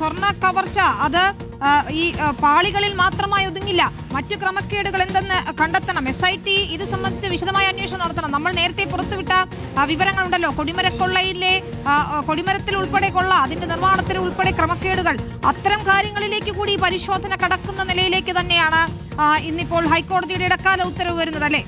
സ്വർണ കവർച്ച. അത് ഈ പാളികളിൽ മാത്രമായി ഒതുങ്ങില്ല. മറ്റു ക്രമക്കേടുകൾ എന്തെന്ന് കണ്ടെത്തണം? എസ് ഐ ടി ഇത് സംബന്ധിച്ച് വിശദമായ അന്വേഷണം നടത്തണം. നമ്മൾ നേരത്തെ പുറത്തുവിട്ട വിവരങ്ങൾ ഉണ്ടല്ലോ കൊടിമരക്കൊള്ളയിലെ കൊടിമരത്തിൽ ഉൾപ്പെടെ കൊള്ള അതിന്റെ നിർമ്മാണത്തിൽ ഉൾപ്പെടെ ക്രമക്കേടുകൾ. അത്തരം കാര്യങ്ങളിലേക്ക് കൂടി പരിശോധന കടക്കുന്ന നിലയിലേക്ക് തന്നെയാണ് ഇന്നിപ്പോൾ ഹൈക്കോടതിയുടെ ഇടക്കാല ഉത്തരവ് വരുന്നത് അല്ലേ?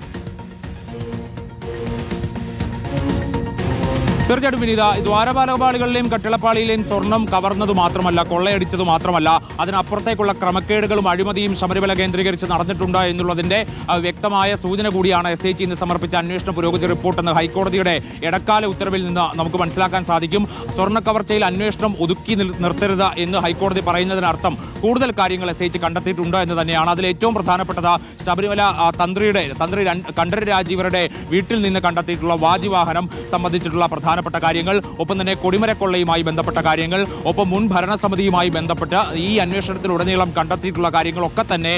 തീർച്ചയായിട്ടും വിനീത ദ്വാരപാലകപാളികളിലെയും കട്ടിളപ്പാളിയിലെയും സ്വർണം കവർന്നത് മാത്രമല്ല കൊള്ളയടിച്ചത് മാത്രമല്ല അതിനപ്പുറത്തേക്കുള്ള ക്രമക്കേടുകളും അഴിമതിയും ശബരിമല കേന്ദ്രീകരിച്ച് നടന്നിട്ടുണ്ട് എന്നുള്ളതിന്റെ വ്യക്തമായ സൂചന കൂടിയാണ് എസ് ഐ ഇന്ന് സമർപ്പിച്ച അന്വേഷണ പുരോഗതി റിപ്പോർട്ട് എന്ന് ഹൈക്കോടതിയുടെ ഇടക്കാല ഉത്തരവിൽ നിന്ന് നമുക്ക് മനസ്സിലാക്കാൻ സാധിക്കും. സ്വർണ കവർച്ചയിൽ അന്വേഷണം ഒതുക്കി നിർത്തരുത് എന്ന് ഹൈക്കോടതി പറയുന്നതിനർത്ഥം കൂടുതൽ കാര്യങ്ങൾ എസ് ഐ കണ്ടെത്തിയിട്ടുണ്ട് എന്ന് തന്നെയാണ്. അതിൽ ഏറ്റവും പ്രധാനപ്പെട്ടത് ശബരിമല തന്ത്രിയുടെ തന്ത്രി കണ്ഠര രാജീവരുടെ വീട്ടിൽ നിന്ന് കണ്ടെത്തിയിട്ടുള്ള വാജിവാഹനം സംബന്ധിച്ചിട്ടുള്ള പ്രധാനപ്പെട്ട കാര്യങ്ങൾ ഒപ്പം തന്നെ കൊടിമരക്കൊള്ളയുമായി ബന്ധപ്പെട്ട കാര്യങ്ങൾ ഒപ്പം മുൻ ഭരണസമിതിയുമായി ബന്ധപ്പെട്ട് ഈ അന്വേഷണത്തിലുടനീളം കണ്ടെത്തിയിട്ടുള്ള കാര്യങ്ങളൊക്കെ തന്നെ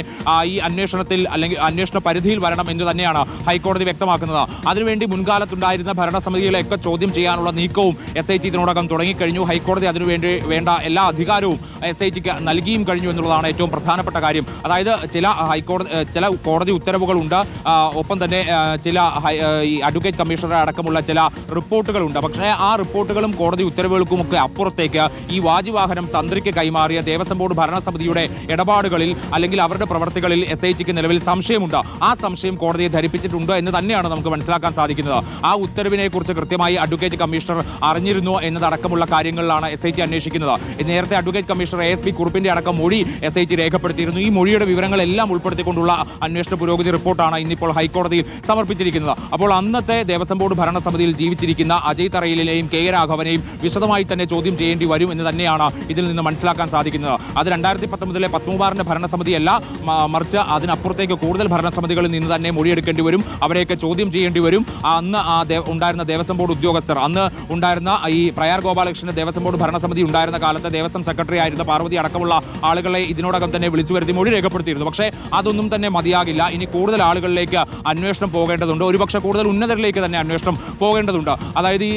ഈ അന്വേഷണത്തിൽ അല്ലെങ്കിൽ അന്വേഷണ പരിധിയിൽ വരണം എന്ന് തന്നെയാണ് ഹൈക്കോടതി വ്യക്തമാക്കുന്നത്. അതിനുവേണ്ടി മുൻകാലത്തുണ്ടായിരുന്ന ഭരണസമിതികളെയൊക്കെ ചോദ്യം ചെയ്യാനുള്ള നീക്കവും എസ് ഐ ടി ഇതിനോടകം തുടങ്ങിക്കഴിഞ്ഞു. ഹൈക്കോടതി അതിനുവേണ്ടി വേണ്ട എല്ലാ അധികാരവും എസ് ഐ ടിക്ക് നൽകിയും കഴിഞ്ഞു എന്നുള്ളതാണ് ഏറ്റവും പ്രധാനപ്പെട്ട കാര്യം. അതായത് ചില ഹൈക്കോടതി ചില കോടതി ഉത്തരവുകളുണ്ട്. ഒപ്പം തന്നെ ചില അഡ്വക്കേറ്റ് കമ്മീഷണർ അടക്കമുള്ള ചില റിപ്പോർട്ടുകളുണ്ട്. പക്ഷേ ആ റിപ്പോർട്ടുകളും കോടതി ഉത്തരവുകൾക്കും ഒക്കെ അപ്പുറത്തേക്ക് ഈ വാജിവാഹനം തന്ത്രിക്ക് കൈമാറിയ ദേവസ്വം ബോർഡ് ഭരണസമിതിയുടെ ഇടപാടുകളിൽ അല്ലെങ്കിൽ അവരുടെ പ്രവർത്തികളിൽ എസ് ഐ ടിക്ക് നിലവിൽ സംശയമുണ്ട്. ആ സംശയം കോടതിയെ ധരിപ്പിച്ചിട്ടുണ്ട് എന്ന് തന്നെയാണ് നമുക്ക് മനസ്സിലാക്കാൻ സാധിക്കുന്നത്. ആ ഉത്തരവിനെ കുറിച്ച് കൃത്യമായി അഡ്വക്കേറ്റ് കമ്മീഷണർ അറിഞ്ഞിരുന്നു എന്നതടക്കമുള്ള കാര്യങ്ങളിലാണ് എസ് ഐ ടി അന്വേഷിക്കുന്നത്. നേരത്തെ advocate commissioner A S P കുറുപ്പിന്റെ അടക്കം മൊഴി എസ് ഐ ടി രേഖപ്പെടുത്തിയിരുന്നു. ഈ മൊഴിയുടെ വിവരങ്ങളെല്ലാം ഉൾപ്പെടുത്തിക്കൊണ്ടുള്ള അന്വേഷണ പുരോഗതി റിപ്പോർട്ടാണ് ഇന്നിപ്പോൾ ഹൈക്കോടതിയിൽ സമർപ്പിച്ചിരിക്കുന്നത്. അപ്പോൾ അന്നത്തെ ദേവസ്വം ബോർഡ് ഭരണസമിതിയിൽ ജീവിച്ചിരിക്കുന്ന അജയ് തറയിലിനെയും കെ രാഘവനെയും വിശദമായി തന്നെ ചോദ്യം ചെയ്യേണ്ടി വരും എന്ന് തന്നെയാണ് ഇതിൽ നിന്ന് മനസ്സിലാക്കാൻ സാധിക്കുന്നത്. അത് രണ്ടായിരത്തി പത്തൊമ്പതിലെ പത്മകുമാറിന്റെ ഭരണസമിതിയല്ല മറിച്ച് അതിനപ്പുറത്തേക്ക് കൂടുതൽ ഭരണസമിതികളിൽ നിന്ന് തന്നെ മൊഴിയെടുക്കേണ്ടി വരും. അവരെയൊക്കെ ചോദ്യം ചെയ്യേണ്ടി വരും. അന്ന് ഉണ്ടായിരുന്ന ദേവസ്വം ബോർഡ് ഉദ്യോഗസ്ഥർ അന്ന് ഉണ്ടായിരുന്ന ഈ പ്രയാർ ഗോപാലകൃഷ്ണന്റെ ദേവസ്വം ബോർഡ് ഭരണസമിതി ഉണ്ടായിരുന്ന കാലത്ത് ദേവസ്വം സെക്രട്ടറി ആയിരുന്ന പാർവതി അടക്കമുള്ള ആളുകളെ ഇതിനോടകം തന്നെ വിളിച്ചു വരുത്തി മൊഴി രേഖപ്പെടുത്തിയിരുന്നു. പക്ഷേ അതൊന്നും തന്നെ മതിയാകില്ല. ഇനി കൂടുതൽ ആളുകളിലേക്ക് അന്വേഷണം പോകേണ്ടതുണ്ട്. ഒരുപക്ഷെ കൂടുതൽ ഉന്നതരിലേക്ക് തന്നെ അന്വേഷണം പോകേണ്ടതുണ്ട്. അതായത് ഈ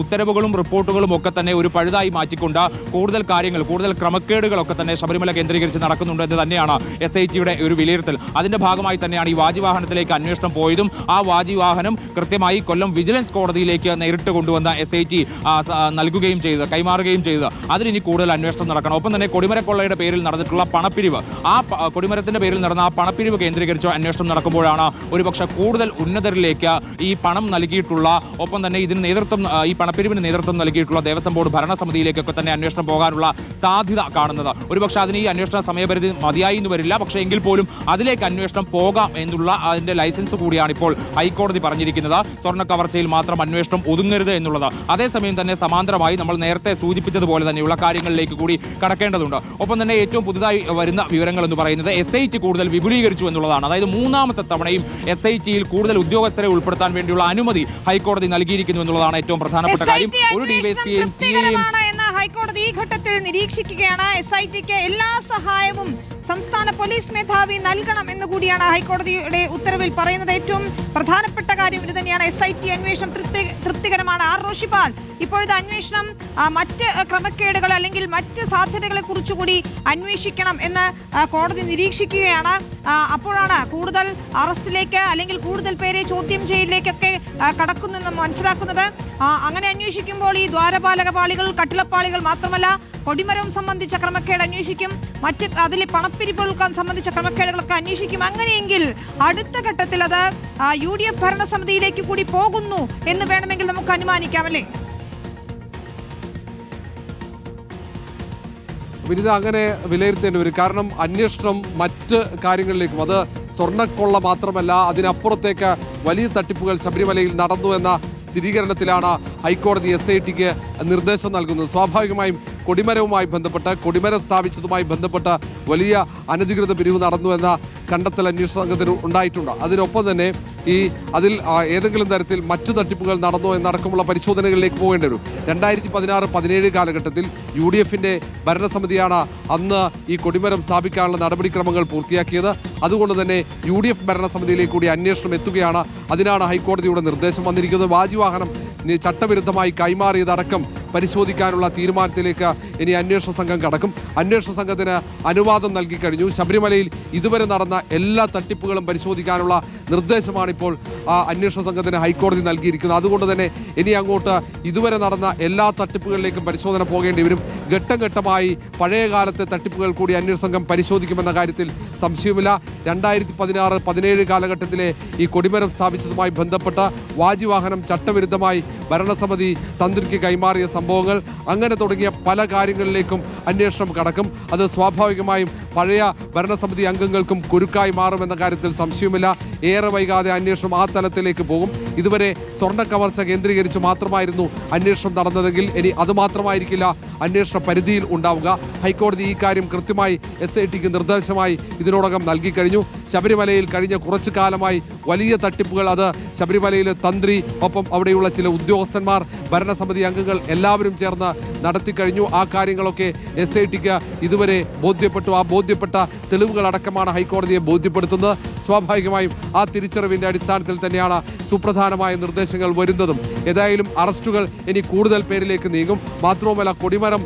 ഉത്തരവുകളും റിപ്പോർട്ടുകളും ഒക്കെ തന്നെ ഒരു പഴുതായി മാറ്റിക്കൊണ്ട് കൂടുതൽ കാര്യങ്ങൾ കൂടുതൽ ക്രമക്കേടുകളൊക്കെ തന്നെ ശബരിമല കേന്ദ്രീകരിച്ച് നടക്കുന്നുണ്ട് എന്ന് തന്നെയാണ് എസ് ഐ ടിയുടെ ഒരു വിലയിരുത്തൽ. അതിന്റെ ഭാഗമായി തന്നെയാണ് ഈ വാജി വാഹനത്തിലേക്ക് അന്വേഷണം പോയതും ആ വാജി വാഹനം കൃത്യമായി കൊല്ലം വിജിലൻസ് കോടതിയിലേക്ക് നേരിട്ട് കൊണ്ടുവന്ന എസ് ഐ ടി നൽകുകയും ചെയ്തത് കൈമാറുകയും ചെയ്തത് അതിനിനി കൂടുതൽ അന്വേഷണം നടക്കണം. ഒപ്പം തന്നെ കൊടിമരക്കൊള്ളയുടെ പേരിൽ നടന്നിട്ടുള്ള പണപ്പിരിവ്. ആ കൊടിമരത്തിന്റെ പേരിൽ നടന്ന ആ പണപ്പിരിവ് കേന്ദ്രീകരിച്ച് അന്വേഷണം നടക്കുമ്പോഴാണ് ഒരുപക്ഷെ കൂടുതൽ ഉന്നതരിലേക്ക് ഈ പണം നൽകിയിട്ടുള്ള ഒപ്പം തന്നെ ഇതിന് നേതൃത്വം ഈ പണപ്പിരിവിന് നേതൃത്വം നൽകിയിട്ടുള്ള ദേവസ്വം ബോർഡ് ഭരണസമിതിയിലേക്കൊക്കെ തന്നെ അന്വേഷണം പോകാനുള്ള സാധ്യത കാണുന്നത്. ഒരുപക്ഷെ അതിന് ഈ അന്വേഷണ സമയപരിധി മതിയായി എന്ന് വരില്ല. പക്ഷേ എങ്കിൽ പോലും അതിലേക്ക് അന്വേഷണം പോകാം എന്നുള്ള അതിന്റെ ലൈസൻസ് കൂടിയാണ് ഇപ്പോൾ ഹൈക്കോടതി പറഞ്ഞിരിക്കുന്നത്. സ്വർണ കവർച്ചയിൽ മാത്രം അന്വേഷണം ഒതുങ്ങരുത് എന്നുള്ളത്. അതേസമയം തന്നെ സമാന്തരമായി നമ്മൾ നേരത്തെ സൂചിപ്പിച്ചതുപോലെ തന്നെയുള്ള കാര്യങ്ങളിലേക്ക് കൂടി കടക്കേണ്ടതുണ്ട്. ഒപ്പം തന്നെ ഏറ്റവും പുതുതായി വരുന്ന വിവരങ്ങൾ എന്ന് പറയുന്നത് എസ് ഐ ടി കൂടുതൽ വിപുലീകരിച്ചു എന്നുള്ളതാണ്. അതായത് മൂന്നാമത്തെ തവണയും എസ് ഐ ടിയിൽ കൂടുതൽ ഉദ്യോഗസ്ഥരെ ഉൾപ്പെടുത്താൻ വേണ്ടിയുള്ള അനുമതി ഹൈക്കോടതി നൽകിയിരിക്കുന്നു എന്നുള്ളതാണ് ഏറ്റവും പ്രധാനപ്പെട്ട കാര്യം ഒരു ഡിവൈസ് ഡിവൈഎസ്പിയെയും ഹൈക്കോടതി ഈ ഘട്ടത്തിൽ നിരീക്ഷിക്കുകയാണ്. എസ് ഐ ടിക്ക് എല്ലാ സഹായവും സംസ്ഥാന പോലീസ് മേധാവി നൽകണം എന്ന് കൂടിയാണ് ഹൈക്കോടതിയുടെ ഉത്തരവിൽ പറയുന്നത്. ഏറ്റവും പ്രധാനപ്പെട്ട കാര്യം ഇത് തന്നെയാണ്. എസ് ഐ ടി അന്വേഷണം തൃപ്തി- തൃപ്തികരമാണ്. ആർ. റോഷിപാൽ ഇപ്പോഴത്തെ അന്വേഷണം മറ്റ് ക്രമക്കേടുകൾ അല്ലെങ്കിൽ മറ്റ് സാധ്യതകളെ കുറിച്ചുകൂടി അന്വേഷിക്കണം എന്ന് കോടതി നിരീക്ഷിക്കുകയാണ്. അപ്പോഴാണ് കൂടുതൽ അറസ്റ്റിലേക്ക് അല്ലെങ്കിൽ കൂടുതൽ പേരെ ചോദ്യം ചെയ്യലിലേക്കൊക്കെ കടക്കുന്നെന്ന് മനസ്സിലാക്കുന്നത്. അങ്ങനെ അന്വേഷിക്കുമ്പോൾ ഈ ദ്വാരപാലക പാളികൾ കട്ടിളപ്പാളികൾ മാത്രമല്ല കൊടിമരവും സംബന്ധിച്ച ക്രമക്കേട് അന്വേഷിക്കും. മറ്റ് അതിലെ പണപ്പിരിപ്പുകൾ സംബന്ധിച്ച ക്രമക്കേടുകളൊക്കെ അന്വേഷിക്കും. അങ്ങനെയെങ്കിൽ അടുത്ത ഘട്ടത്തിൽ അത് യു ഡി എഫ് ഭരണസമിതിയിലേക്ക് കൂടി പോകുന്നു എന്ന് വേണമെങ്കിൽ നമുക്ക് അനുമാനിക്കാം അല്ലേ? വിനിത അങ്ങനെ വിലയിരുത്തേണ്ടി വരും. കാരണം അന്വേഷണം മറ്റ് കാര്യങ്ങളിലേക്കും അത് സ്വർണക്കൊള്ള മാത്രമല്ല അതിനപ്പുറത്തേക്ക് വലിയ തട്ടിപ്പുകൾ ശബരിമലയിൽ നടന്നു എന്ന സ്ഥിരീകരണത്തിലാണ് ഹൈക്കോടതി എസ് ഐ ടിക്ക് നിർദ്ദേശം നൽകുന്നത്. സ്വാഭാവികമായും കൊടിമരവുമായി ബന്ധപ്പെട്ട് കൊടിമര സ്ഥാപിച്ചതുമായി ബന്ധപ്പെട്ട് വലിയ അനധികൃത പിരിവ് നടന്നു എന്ന കണ്ടെത്തൽ അന്വേഷണ സംഘത്തിന് ഉണ്ടായിട്ടുണ്ട്. അതിനൊപ്പം തന്നെ ഈ അതിൽ ഏതെങ്കിലും തരത്തിൽ മറ്റു തട്ടിപ്പുകൾ നടന്നോ എന്നടക്കമുള്ള പരിശോധനകളിലേക്ക് പോകേണ്ടി വരും. രണ്ടായിരത്തി പതിനാറ് പതിനേഴ് കാലഘട്ടത്തിൽ യു ഡി എഫിന്റെ ഭരണസമിതിയാണ് അന്ന് ഈ കൊടിമരം സ്ഥാപിക്കാനുള്ള നടപടിക്രമങ്ങൾ പൂർത്തിയാക്കിയത്. അതുകൊണ്ട് തന്നെ യു ഡി എഫ് ഭരണസമിതിയിലേക്ക് കൂടി അന്വേഷണം എത്തുകയാണ്. അതിനാണ് ഹൈക്കോടതിയുടെ നിർദ്ദേശം വന്നിരിക്കുന്നത്. വാജിവാഹനം ചട്ടവിരുദ്ധമായി കൈമാറിയതടക്കം പരിശോധിക്കാനുള്ള തീരുമാനത്തിലേക്ക് ഇനി അന്വേഷണ സംഘം കടക്കും. അന്വേഷണ സംഘത്തിന് അനുവാദം നൽകി കഴിഞ്ഞു. ശബരിമലയിൽ ഇതുവരെ നടന്ന എല്ലാ തട്ടിപ്പുകളും പരിശോധിക്കാനുള്ള നിർദ്ദേശമാണ് ഇപ്പോൾ ആ അന്വേഷണ സംഘത്തിന് ഹൈക്കോടതി നൽകിയിരിക്കുന്നത്. അതുകൊണ്ട് തന്നെ ഇനി അങ്ങോട്ട് ഇതുവരെ നടന്ന എല്ലാ തട്ടിപ്പുകളിലേക്കും പരിശോധന പോകേണ്ടി വരും. ഘട്ടം ഘട്ടമായി പഴയകാലത്തെ തട്ടിപ്പുകൾ കൂടി അന്വേഷണ സംഘം പരിശോധിക്കുമെന്ന കാര്യത്തിൽ സംശയമില്ല രണ്ടായിരത്തി പതിനാറ് പതിനേഴ് കാലഘട്ടത്തിലെ ഈ കൊടിമരം സ്ഥാപിച്ചതുമായി ബന്ധപ്പെട്ട വാജിവാഹനം ചട്ടവിരുദ്ധമായി ഭരണസമിതി തന്ത്രിക്ക് കൈമാറിയ സംഭവങ്ങൾ. അങ്ങനെ തുടങ്ങിയ പല കാര്യങ്ങളിലേക്കും അന്വേഷണം കടക്കും. അത് സ്വാഭാവികമായും പഴയ ഭരണസമിതി അംഗങ്ങൾക്കും കുരുക്കായി മാറുമെന്ന കാര്യത്തിൽ സംശയമില്ല ഏറെ വൈകാതെ അന്വേഷണം ആ തലത്തിലേക്ക് പോകും. ഇതുവരെ സ്വർണ കവർച്ച കേന്ദ്രീകരിച്ച് മാത്രമായിരുന്നു അന്വേഷണം നടന്നതെങ്കിൽ ഇനി അതുമാത്രമായിരിക്കില്ല അന്വേഷണ പരിധിയിൽ ഉണ്ടാവുക. ഹൈക്കോടതി ഈ കാര്യം കൃത്യമായി എസ് ഐ ടിക്ക് നിർദ്ദേശമായി ഇതിനോടകം നൽകി കഴിഞ്ഞു ശബരിമലയിൽ കഴിഞ്ഞ കുറച്ചു കാലമായി വലിയ തട്ടിപ്പുകൾ. അത് ശബരിമലയിലെ തന്ത്രി ഒപ്പം അവിടെയുള്ള ചില ഉദ്യോഗസ്ഥന്മാർ ഭരണസമിതി അംഗങ്ങൾ എല്ലാവരും ചേർന്ന് നടത്തിക്കഴിഞ്ഞു. ആ കാര്യങ്ങളൊക്കെ എസ് ഐ ടിക്ക് ഇതുവരെ ബോധ്യപ്പെട്ടു. ആ ബോധ്യപ്പെട്ട തെളിവുകളടക്കമാണ് ഹൈക്കോടതിയെ ബോധ്യപ്പെടുത്തുന്നത്. സ്വാഭാവികമായും ആ തിരിച്ചറിവിന്റെ അടിസ്ഥാനത്തിൽ തന്നെയാണ് സുപ്രധാനമായ നിർദ്ദേശങ്ങൾ വരുന്നതും. ഏതായാലും അറസ്റ്റുകൾ ഇനി കൂടുതൽ പേരിലേക്ക് നീങ്ങും. മാത്രവുമല്ല കൊടിമരം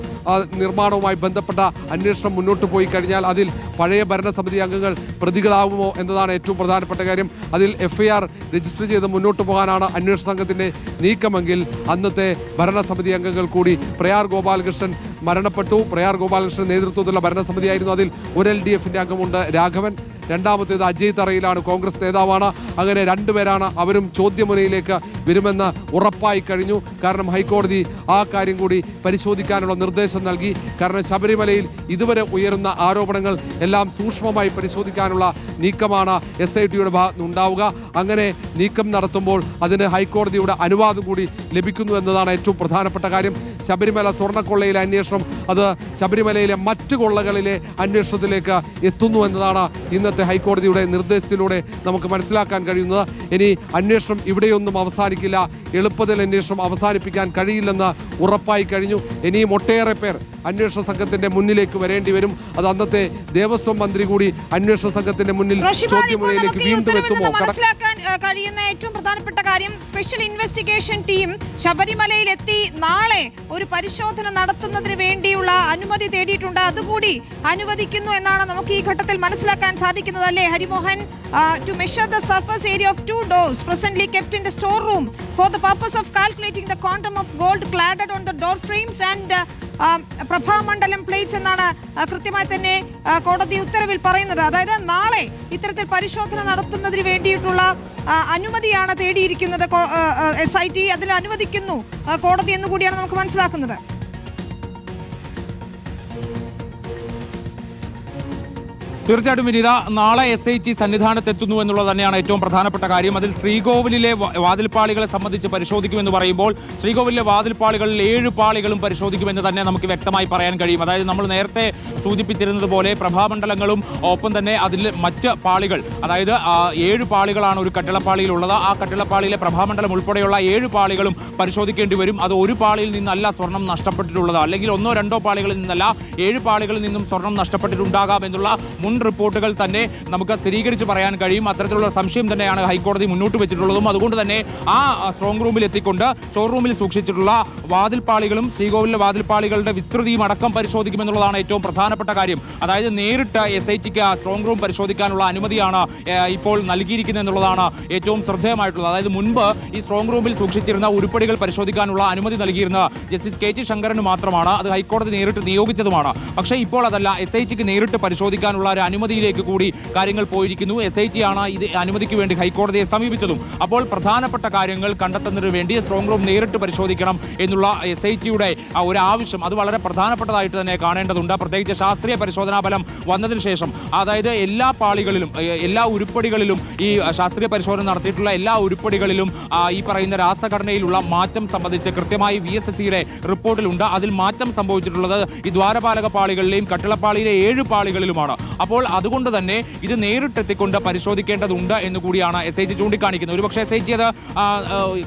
നിർമ്മാണവുമായി ബന്ധപ്പെട്ട അന്വേഷണം മുന്നോട്ട് പോയി കഴിഞ്ഞാൽ അതിൽ പഴയ ഭരണസമിതി അംഗങ്ങൾ പ്രതികളാവുമോ എന്നതാണ് ഏറ്റവും പ്രധാനപ്പെട്ട കാര്യം. അതിൽ എഫ്ഐആർ രജിസ്റ്റർ ചെയ്ത് മുന്നോട്ട് പോകാനാണ് അന്വേഷണ സംഘത്തിന്റെ നീക്കമെങ്കിൽ അന്നത്തെ ഭരണസമിതി അംഗങ്ങൾ കൂടി പ്രയാർ ഗോപാലകൃഷ്ണൻ മരണപ്പെട്ടു. പ്രയാർ ഗോപാലകൃഷ്ണൻ നേതൃത്വത്തിലുള്ള ഭരണസമിതിയായിരുന്നു അതിൽ. ഒരു എൽ ഡി എഫിന്റെ അംഗമുണ്ട് രാഘവൻ. രണ്ടാമത്തേത് അജയ് തറയിലാണ് കോൺഗ്രസ് നേതാവാണ്. അങ്ങനെ രണ്ടുപേരാണ് അവരും ചോദ്യമുനയിലേക്ക് വരുമെന്ന് ഉറപ്പായി കഴിഞ്ഞു. കാരണം ഹൈക്കോടതി ആ കാര്യം കൂടി പരിശോധിക്കാനുള്ള നിർദ്ദേശം നൽകി. കാരണം ശബരിമലയിൽ ഇതുവരെ ഉയരുന്ന ആരോപണങ്ങൾ എല്ലാം സൂക്ഷ്മമായി പരിശോധിക്കാനുള്ള നീക്കമാണ് എസ് ഐ ടിയുടെ ഭാഗത്ത് ഉണ്ടാവുക. അങ്ങനെ നീക്കം നടത്തുമ്പോൾ അതിന് ഹൈക്കോടതിയുടെ അനുവാദം കൂടി ലഭിക്കുന്നു എന്നതാണ് ഏറ്റവും പ്രധാനപ്പെട്ട കാര്യം. ശബരിമല സ്വർണക്കൊള്ളയിലെ അന്വേഷണം അത് ശബരിമലയിലെ മറ്റു കൊള്ളകളിലെ അന്വേഷണത്തിലേക്ക് എത്തുന്നു എന്നതാണ് ഇന്നത്തെ ഹൈക്കോടതിയുടെ നിർദ്ദേശത്തിലൂടെ നമുക്ക് മനസ്സിലാക്കാൻ കഴിയുന്നത്. ഇനി അന്വേഷണം ഇവിടെയൊന്നും അവസാനിക്കില്ല. എളുപ്പത്തിൽ അന്വേഷണം അവസാനിപ്പിക്കാൻ കഴിയില്ലെന്ന് ഉറപ്പായി കഴിഞ്ഞു. ഇനിയും ഒട്ടേറെ പേർ അന്വേഷണ സംഘത്തിന്റെ മുന്നിലേക്ക് വരേണ്ടി വരും. അത് അന്നത്തെ ദേവസ്വം മന്ത്രി കൂടി അന്വേഷണ സംഘത്തിന്റെ മുന്നിൽ ചോദ്യമുനയിലേക്ക് വീണ്ടും എത്തുമോ? എത്തുമോ കഴിയുന്ന ഏറ്റവും പ്രധാനപ്പെട്ട കാര്യം സ്പെഷ്യൽ ഇൻവെസ്റ്റിഗേഷൻ ടീം ശബരിമലയിൽ എത്തി നാളെ ഒരു പരിശോധന നടത്തുന്നതിന് വേണ്ടിയുള്ള അനുമതി തേടിയിട്ടുണ്ട്. അതുകൂടി അനുവദിക്കുന്നു എന്നാണ് നമുക്ക് ഈ ഘട്ടത്തിൽ മനസ്സിലാക്കാൻ സാധിക്കുന്നത് അല്ലേ Harimohan? To measure the surface area of two doors presently kept in the store room for the purpose of calculating the quantum of gold cladded on the door frames and പ്രഭാമണ്ഡലം plates എന്നാണ് കൃത്യമായി തന്നെ കോടതി ഉത്തരവിൽ പറയുന്നത്. അതായത് നാളെ ഇത്തരത്തിൽ പരിശോധന നടത്തുന്നതിന് വേണ്ടിയിട്ടുള്ള അനുമതിയാണ് തേടിയിരിക്കുന്നത് എസ് ഐ ടി അതിൽ അനുവദിക്കുന്നു കോടതി എന്നുകൂടിയാണ് നമുക്ക് മനസ്സിലാക്കുന്നത്. തീർച്ചയായിട്ടും വിനീത നാളെ എസ് ഐ ടി സന്നിധാനത്തെത്തുന്നു എന്നുള്ളത് തന്നെയാണ് ഏറ്റവും പ്രധാനപ്പെട്ട കാര്യം. അതിൽ ശ്രീകോവിലിലെ വാതിൽപ്പാളികളെ സംബന്ധിച്ച് പരിശോധിക്കുമെന്ന് പറയുമ്പോൾ ശ്രീകോവിലിലെ വാതിൽപ്പാളികളിൽ ഏഴ് പാളികളും പരിശോധിക്കുമെന്ന് തന്നെ നമുക്ക് വ്യക്തമായി പറയാൻ കഴിയും. അതായത് നമ്മൾ നേരത്തെ സൂചിപ്പിച്ചിരുന്നത് പോലെ പ്രഭാമണ്ഡലങ്ങളും ഒപ്പം തന്നെ അതിൽ മറ്റ് പാളികൾ അതായത് ഏഴ് പാളികളാണ് ഒരു കട്ടിളപ്പാളിയിലുള്ളത്. ആ കട്ടിളപ്പാളിയിലെ പ്രഭാമണ്ഡലം ഉൾപ്പെടെയുള്ള ഏഴ് പാളികളും പരിശോധിക്കേണ്ടി വരും. അത് ഒരു പാളിയിൽ നിന്നല്ല സ്വർണം നഷ്ടപ്പെട്ടിട്ടുള്ളത്. അല്ലെങ്കിൽ ഒന്നോ രണ്ടോ പാളികളിൽ നിന്നല്ല ഏഴ് പാളികളിൽ നിന്നും സ്വർണം നഷ്ടപ്പെട്ടിട്ടുണ്ടാകാം എന്നുള്ള മുൻ റിപ്പോർട്ടുകൾ തന്നെ നമുക്ക് സ്ഥിരീകരിച്ച് പറയാൻ കഴിയും. അത്തരത്തിലുള്ള സംശയം തന്നെയാണ് ഹൈക്കോടതി മുന്നോട്ട് വെച്ചിട്ടുള്ളതും. അതുകൊണ്ട് തന്നെ ആ സ്ട്രോങ് റൂമിൽ എത്തിക്കൊണ്ട് സ്റ്റോർ റൂമിൽ സൂക്ഷിച്ചിട്ടുള്ള വാതിൽപ്പാളികളും ശ്രീകോവിലിലെ വാതിൽപ്പാളികളുടെ വിസ്തൃതിയും അടക്കം പരിശോധിക്കുമെന്നുള്ളതാണ് ഏറ്റവും പ്രധാനപ്പെട്ട കാര്യം. അതായത് നേരിട്ട് എസ് ഐ ടിക്ക് സ്ട്രോങ് റൂം പരിശോധിക്കാനുള്ള അനുമതിയാണ് ഇപ്പോൾ നൽകിയിരിക്കുന്നത് എന്നുള്ളതാണ് ഏറ്റവും ശ്രദ്ധേയമായിട്ടുള്ളത്. അതായത് മുൻപ് ഈ സ്ട്രോങ് റൂമിൽ സൂക്ഷിച്ചിരുന്ന ഉരുപ്പടികൾ പരിശോധിക്കാനുള്ള അനുമതി നൽകിയിരുന്ന ജസ്റ്റിസ് കെ ടി ശങ്കരന് മാത്രമാണ് അത് ഹൈക്കോടതി നേരിട്ട് നിയോഗിച്ചതുമാണ്. പക്ഷേ ഇപ്പോൾ അതല്ല എസ് ഐ ടിക്ക് നേരിട്ട് പരിശോധിക്കാനുള്ള ഒരു അനുമതിയിലേക്ക് കൂടി കാര്യങ്ങൾ പോയിരിക്കുന്നു. എസ് ഐ ടി ആണ് ഇത് അനുമതിക്ക് വേണ്ടി ഹൈക്കോടതിയെ സമീപിച്ചതും. അപ്പോൾ പ്രധാനപ്പെട്ട കാര്യങ്ങൾ കണ്ടെത്തുന്നതിന് വേണ്ടി സ്ട്രോങ് റൂം നേരിട്ട് പരിശോധിക്കണം എന്നുള്ള എസ് ഐ ടിയുടെ ഒരു ആവശ്യം അത് വളരെ പ്രധാനപ്പെട്ടതായിട്ട് തന്നെ കാണേണ്ടതുണ്ട്. പ്രത്യേകിച്ച് ശാസ്ത്രീയ പരിശോധനാ ഫലം വന്നതിന് ശേഷം അതായത് എല്ലാ പാളികളിലും എല്ലാ ഉരുപ്പടികളിലും ഈ ശാസ്ത്രീയ പരിശോധന നടത്തിയിട്ടുള്ള എല്ലാ ഉരുപ്പടികളിലും ഈ പറയുന്ന രാസഘടനയിലുള്ള മാറ്റം സംബന്ധിച്ച് കൃത്യമായി വി എസ് എസ് സിയുടെ റിപ്പോർട്ടിലുണ്ട്. അതിൽ മാറ്റം സംഭവിച്ചിട്ടുള്ളത് ഈ ദ്വാരപാലക പാളികളിലെയും കട്ടിളപ്പാളിയിലെ ഏഴ് പാളികളിലുമാണ്. അപ്പോൾ അതുകൊണ്ട് തന്നെ ഇത് നേരിട്ടെത്തിക്കൊണ്ട് പരിശോധിക്കേണ്ടതുണ്ട് എന്ന് കൂടിയാണ് എസ് ഐ ജി ചൂണ്ടിക്കാണിക്കുന്നത്. ഒരുപക്ഷെ എസ് ഐ ജി അത്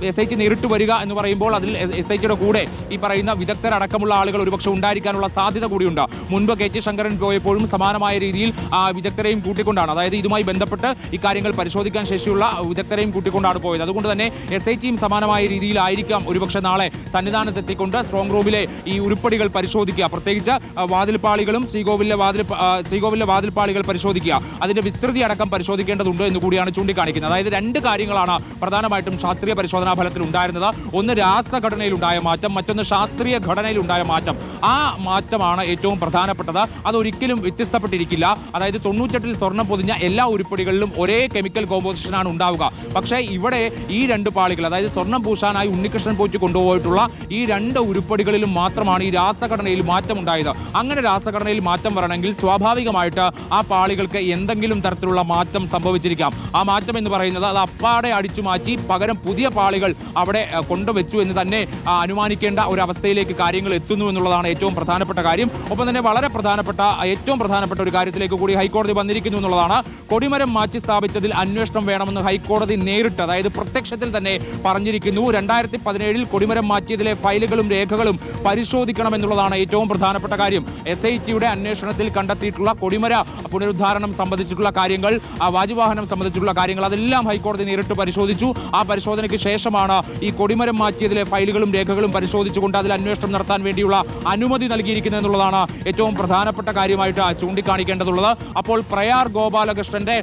എസ് ഐ ജി നേരിട്ട് വരിക എന്ന് പറയുമ്പോൾ അതിൽ എസ് ഐ ജിയുടെ കൂടെ ഈ പറയുന്ന വിദഗ്ധരടക്കമുള്ള ആളുകൾ ഒരുപക്ഷെ ഉണ്ടായിരിക്കാനുള്ള സാധ്യത കൂടിയുണ്ട്. മുൻപ് കെ ടി ശങ്കരൻ പോയപ്പോഴും സമാനമായ രീതിയിൽ ആ, വിദഗ്ധരെയും കൂട്ടിക്കൊണ്ടാണ്. അതായത് ഇതുമായി ബന്ധപ്പെട്ട് ഇക്കാര്യങ്ങൾ പരിശോധിക്കാൻ ശേഷിയുള്ള വിദഗ്ധരെയും കൂട്ടിക്കൊണ്ടാണ് പോയത്. അതുകൊണ്ട് തന്നെ എസ് ഐ ടിയും സമാനമായ രീതിയിലായിരിക്കാം ഒരുപക്ഷെ നാളെ സന്നിധാനത്തെത്തിക്കൊണ്ട് സ്ട്രോങ് റൂമിലെ ഈ ഉരുപ്പടികൾ പരിശോധിക്കുക. പ്രത്യേകിച്ച് വാതിൽപ്പാളികളും ശ്രീകോവിലെ വാതിൽ ശ്രീകോവിലെ ശ്രീകോവിലെ വാതിൽപ്പാളികൾ പരിശോധിക്കുക. അതിന്റെ വിസ്തൃതി അടക്കം പരിശോധിക്കേണ്ടതുണ്ട് എന്ന് കൂടിയാണ് ചൂണ്ടിക്കാണിക്കുന്നത്. അതായത് രണ്ട് കാര്യങ്ങളാണ് പ്രധാനമായിട്ടും ശാസ്ത്രീയ പരിശോധനാ ഫലത്തിൽ ഉണ്ടായിരുന്നത്. ഒന്ന് രാസഘടനയിൽ ഉണ്ടായ മാറ്റം മറ്റൊന്ന് ശാസ്ത്രീയ ഘടനയിൽ ഉണ്ടായ മാറ്റം. ആ മാറ്റമാണ് ഏറ്റവും പ്രധാനപ്പെട്ടത്. അതൊരിക്കലും വ്യത്യസ്തപ്പെട്ടിരിക്കില്ല. അതായത് തൊണ്ണൂറ്റെട്ടിൽ സ്വർണം പൊതിഞ്ഞ എല്ലാ ഉരുപ്പടികളിലും ഒരേ കെമിക്കൽ കോമ്പോസിഷനാണ് ഉണ്ടാവുക. പക്ഷേ ഇവിടെ ഈ രണ്ട് പാളികൾ അതായത് സ്വർണം പൂശാനായി ഉണ്ണികൃഷ്ണൻ പോറ്റി കൊണ്ടുപോയിട്ടുള്ള ഈ രണ്ട് ഉരുപ്പടികളിലും മാത്രമാണ് ഈ രാസഘടനയിൽ മാറ്റം ഉണ്ടായത് അങ്ങനെ രാസഘടനയിൽ മാറ്റം വരണമെങ്കിൽ സ്വാഭാവികമായിട്ട് ആ പാളികൾക്ക് എന്തെങ്കിലും തരത്തിലുള്ള മാറ്റം സംഭവിച്ചിരിക്കാം. ആ മാറ്റം എന്ന് പറയുന്നത് അത് അപ്പാടെ അടിച്ചു മാറ്റി പകരം പുതിയ പാളികൾ അവിടെ കൊണ്ടുവച്ചു എന്ന് തന്നെ അനുമാനിക്കേണ്ട ഒരു അവസ്ഥയിലേക്ക് കാര്യങ്ങൾ എത്തുന്നു എന്നുള്ളതാണ് ഏറ്റവും പ്രധാനപ്പെട്ട കാര്യം. ഒപ്പം തന്നെ വളരെ പ്രധാനപ്പെട്ട ഏറ്റവും പ്രധാനപ്പെട്ട ഒരു കാര്യത്തിലേക്ക് കൂടി ഹൈക്കോടതി വന്നിരിക്കുന്നു എന്നുള്ളതാണ്. കൊടിമരം മാറ്റി സ്ഥാപിച്ചതിൽ അന്വേഷണം വേണമെന്ന് ഹൈക്കോടതി നേരിട്ട് അതായത് പ്രത്യക്ഷത്തിൽ തന്നെ പറഞ്ഞിരിക്കുന്നു. രണ്ടായിരത്തി പതിനേഴിൽ കൊടിമരം മാറ്റിയതിലെ ഫയലുകളും രേഖകളും പരിശോധിക്കണം എന്നുള്ളതാണ് ഏറ്റവും പ്രധാനപ്പെട്ട കാര്യം. എസ് ഐ ടിയുടെ അന്വേഷണത്തിൽ കണ്ടെത്തിയിട്ടുള്ള കൊടിമര പുനരുദ്ധാരണം സംബന്ധിച്ചിട്ടുള്ള കാര്യങ്ങൾ ആ വാജുവാഹനം സംബന്ധിച്ചിട്ടുള്ള കാര്യങ്ങൾ അതെല്ലാം ഹൈക്കോടതി നേരിട്ട് പരിശോധിച്ചു. ആ പരിശോധനയ്ക്ക് ശേഷമാണ് ഈ കൊടിമരം മാറ്റിയതിലെ ഫയലുകളും രേഖകളും പരിശോധിച്ചുകൊണ്ട് അതിൽ അന്വേഷണം നടത്താൻ വേണ്ടിയുള്ള അനുമതി നൽകിയിരിക്കുന്നത് എന്നുള്ളതാണ് ഏറ്റവും പ്രധാനപ്പെട്ട കാര്യമായിട്ട് ചൂണ്ടിക്കാണിക്കേണ്ടതുള്ളത്. അപ്പോൾ പ്രയാർ ഗോപാലകൃഷ്ണന്റെ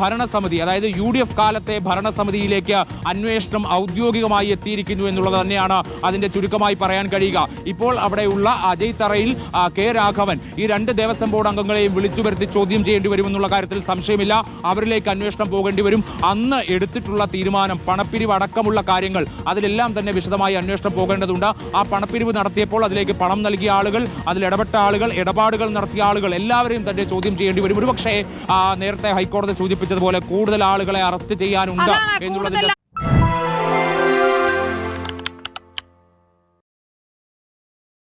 ഭരണസമിതി അതായത് യു ഡി എഫ് കാലത്തെ ഭരണസമിതിയിലേക്ക് അന്വേഷണം ഔദ്യോഗികമായി എത്തിയിരിക്കുന്നു എന്നുള്ളത് തന്നെയാണ് അതിന്റെ ചുരുക്കമായി പറയാൻ കഴിയുക. ഇപ്പോൾ അവിടെയുള്ള അജയ് തറയിൽ കെ രാഘവൻ ഈ രണ്ട് ദേവസ്വം ബോർഡ് അംഗങ്ങളെയും വിളിച്ചു വരുത്തി ചോദ്യം ചെയ്യേണ്ടി വരുമെന്നുള്ള കാര്യത്തിൽ സംശയമില്ല. അവരിലേക്ക് അന്വേഷണം പോകേണ്ടി വരും. അന്ന് എടുത്തിട്ടുള്ള തീരുമാനം പണപ്പിരിവ് അടക്കമുള്ള കാര്യങ്ങൾ അതിലെല്ലാം തന്നെ വിശദമായി അന്വേഷണം പോകേണ്ടതുണ്ട്. ആ പണപ്പിരിവ് നടത്തിയപ്പോൾ അതിലേക്ക് പണം നൽകിയ ആളുകൾ അതിൽ ഇടപെട്ട ആളുകൾ ഇടപാടുകൾ നടത്തിയ ആളുകൾ എല്ലാവരെയും തന്നെ ചോദ്യം ചെയ്യേണ്ടി വരും. ഒരുപക്ഷേ നേരത്തെ ഹൈക്കോടതി സൂചിപ്പിച്ചതുപോലെ കൂടുതൽ ആളുകളെ അറസ്റ്റ് ചെയ്യാനുണ്ട് എന്നുള്ളതിന്റെ